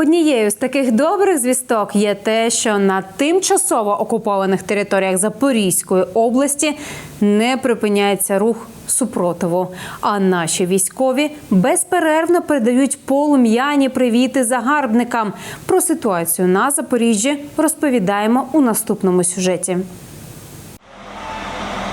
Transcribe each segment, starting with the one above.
Однією з таких добрих звісток є те, що на тимчасово окупованих територіях Запорізької області не припиняється рух супротиву. А наші військові безперервно передають полум'яні привіти загарбникам. Про ситуацію на Запоріжжі розповідаємо у наступному сюжеті.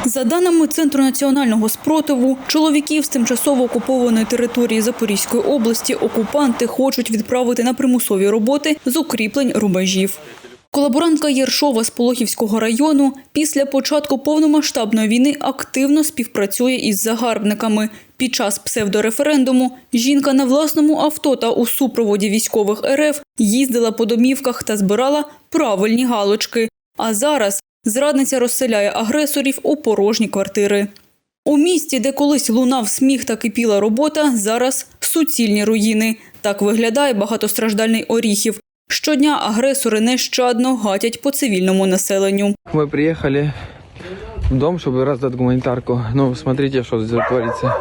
За даними Центру національного спротиву, чоловіків з тимчасово окупованої території Запорізької області окупанти хочуть відправити на примусові роботи з укріплень рубежів. Колаборантка Єршова з Пологівського району після початку повномасштабної війни активно співпрацює із загарбниками. Під час псевдореферендуму жінка на власному авто та у супроводі військових РФ їздила по домівках та збирала правильні галочки. А зараз зрадниця розселяє агресорів у порожні квартири. У місті, де колись лунав сміх та кипіла робота, зараз суцільні руїни. Так виглядає багатостраждальний Оріхів. Щодня агресори нещадно гатять по цивільному населенню. Мы приехали в дом, чтобы раздать гуманитарку. Ну, смотрите, что здесь творится.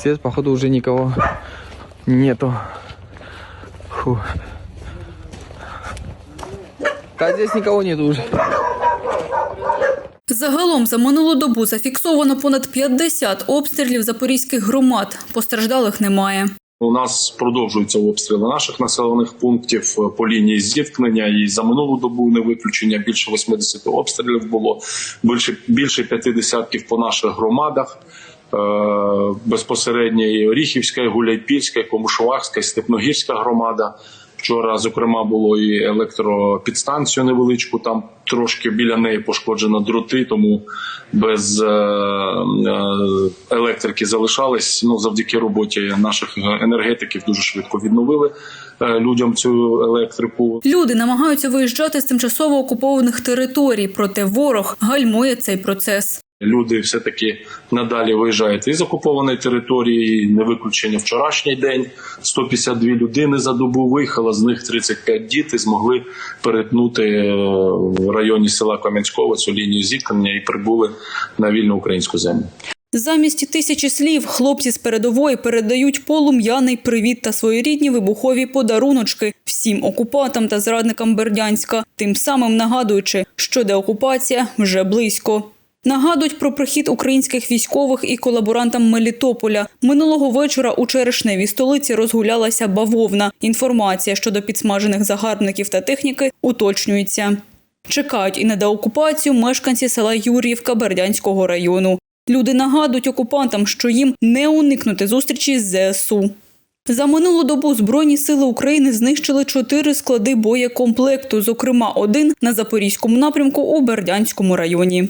Здесь, походу, уже никого нету. Фу. Да, здесь никого нету уже. Загалом за минулу добу зафіксовано понад 50 обстрілів запорізьких громад. Постраждалих немає. У нас продовжуються обстріли наших населених пунктів е, по лінії зіткнення. І за минулу добу не виключення більше 80 обстрілів було. Більше більше п'яти десятків по наших громадах. Е, Безпосередньо і Оріхівська, і Гуляйпільська, і Комушувахська, і Степногірська громада. Вчора, зокрема, було і електропідстанцію невеличку. Там трошки біля неї пошкоджено дроти, тому без е, е, електрики залишались. Ну завдяки роботі наших енергетиків дуже швидко відновили е, людям цю електрику. Люди намагаються виїжджати з тимчасово окупованих територій, проте ворог гальмує цей процес. Люди все таки надалі виїжджають із окупованої території. Не виключення вчорашній день. 152 людини за добу виїхало. З них 35 діти змогли перетнути е, в районі села Кам'янського цю лінію зіткнення і прибули на вільну українську землю. Замість тисячі слів хлопці з передової передають полум'яний привіт та своєрідні вибухові подаруночки всім окупантам та зрадникам Бердянська, тим самим нагадуючи, що деокупація вже близько. Нагадують про прихід українських військових і колаборантам Мелітополя. Минулого вечора у черешневій столиці розгулялася бавовна. Інформація щодо підсмажених загарбників та техніки уточнюється. Чекають і на деокупацію мешканці села Юріївка Бердянського району. Люди нагадують окупантам, що їм не уникнути зустрічі з ЗСУ. За минулу добу Збройні сили України знищили чотири склади боєкомплекту, зокрема один на Запорізькому напрямку у Бердянському районі.